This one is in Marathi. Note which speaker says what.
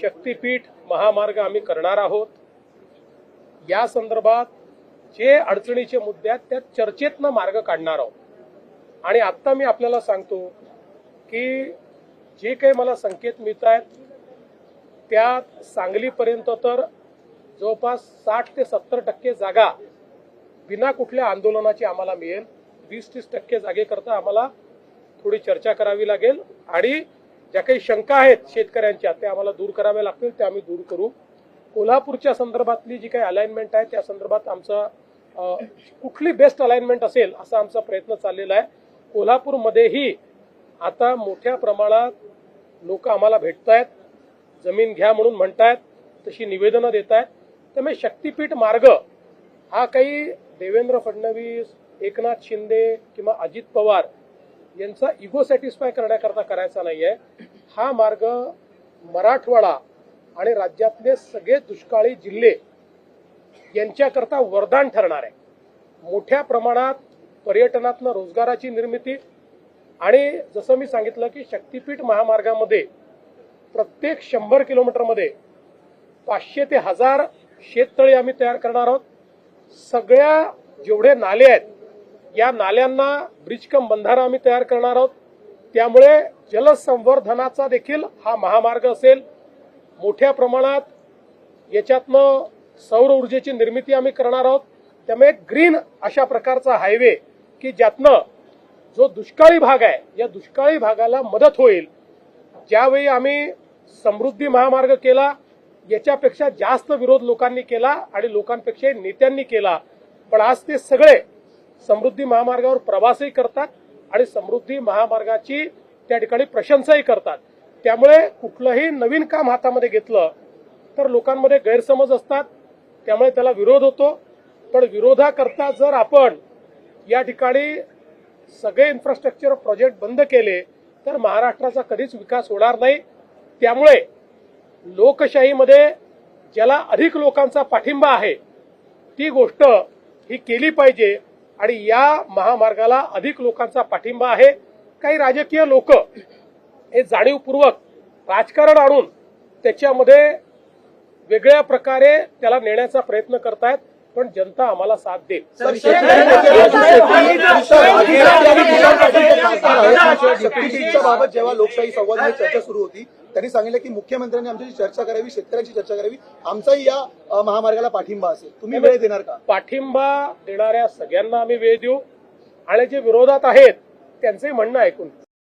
Speaker 1: शक्तीपीठ महामार्ग आम्ही करणार आहोत. या संदर्भात जे अडचणीचे मुद्दे आहेत त्या चर्चेतनं मार्ग काढणार आहोत. आणि आत्ता मी आपल्याला सांगतो की जे काही मला संकेत मिळत आहेत त्यात सांगलीपर्यंत तर जवळपास साठ ते सत्तर टक्के जागा बिना कुठल्या आंदोलनाची आम्हाला मिळेल. वीस तीस टक्के जागेकरता आम्हाला थोडी चर्चा करावी लागेल. आणि ज्या काही शंका आहेत शेतकऱ्यांच्या त्या आम्हाला दूर कराव्या लागतील त्या आम्ही दूर करू. कोल्हापूरच्या संदर्भातली जी काही अलाइनमेंट आहे त्या संदर्भात आमचा कुठली बेस्ट अलाइनमेंट असेल असा आमचा प्रयत्न चाललेला आहे. कोल्हापूरमध्येही आता मोठ्या प्रमाणात लोक आम्हाला भेटत आहेत जमीन घ्या म्हणून म्हणतायत तशी निवेदनं देत आहेत त्यामुळे शक्तीपीठ मार्ग हा काही देवेंद्र फडणवीस एकनाथ शिंदे किंवा अजित पवार यांचा इगो सॅटिस्फाय करण्याकरता करायचा नाहीये. हा मार्ग मराठवाडा आणि राज्यातले सगळे दुष्काळी जिल्हे यांच्याकरता वरदान ठरणार आहे. मोठ्या प्रमाणात पर्यटनातनं रोजगाराची निर्मिती आणि जसं मी सांगितलं की शक्तीपीठ महामार्गामध्ये प्रत्येक शंभर किलोमीटरमध्ये पाचशे ते हजार शेततळी आम्ही तयार करणार आहोत. सगळ्या जेवढे नाले आहेत या नाल्यांना ब्रिजकम बंधारा आम्ही तयार करणार आहोत. त्यामुळे जलसंवर्धनाचा देखील हा महामार्ग असेल. मोठ्या प्रमाणात याच्यातनं सौर ऊर्जेची निर्मिती आम्ही करणार आहोत. त्यामुळे ग्रीन अशा प्रकारचा हायवे की ज्यातनं जो दुष्काळी भाग आहे या दुष्काळी भागाला मदत होईल. ज्यावेळी आम्ही समृद्धी महामार्ग केला याच्यापेक्षा जास्त विरोध लोकांनी केला आणि लोकांपेक्षा नेत्यांनी केला. पण आज ते सगळे समृद्धी महामार्गावर प्रवासही करतात आणि समृद्धी महामार्गाची त्या ठिकाणी प्रशंसाही करतात. त्यामुळे कुठलंही नवीन काम हातामध्ये घेतलं तर लोकांमध्ये गैरसमज असतात. त्यामुळे त्याला विरोध होतो. पण विरोधाकरता जर आपण या ठिकाणी सगळे इन्फ्रास्ट्रक्चर प्रोजेक्ट बंद केले तर महाराष्ट्राचा कधीच विकास होणार नाही. त्यामुळे लोकशाहीमध्ये ज्याला अधिक लोकांचा पाठिंबा आहे ती गोष्ट ही केली पाहिजे. आणि या महामार्गाला अधिक लोकांचा पाठिंबा आहे. काही राजकीय लोक हे जाणीवपूर्वक राजकारण आणून त्याच्यामध्ये वेगळ्या प्रकारे त्याला नेण्याचा प्रयत्न करतायत पण जनता आम्हाला साथ देईल.
Speaker 2: शक्तीपीठच्या बाबत जेव्हा लोकशाही संवादाची चर्चा सुरू होती त्यांनी सांगितलं की मुख्यमंत्र्यांनी आमच्याशी चर्चा करावी शेतकऱ्यांची चर्चा करावी. आमचाही या महामार्गाला पाठिंबा असेल. तुम्ही वेळ देणार का?
Speaker 1: पाठिंबा देणाऱ्या सगळ्यांना आम्ही वेळ देऊ. आणि जे विरोधात आहेत त्यांचंही म्हणणं ऐकून.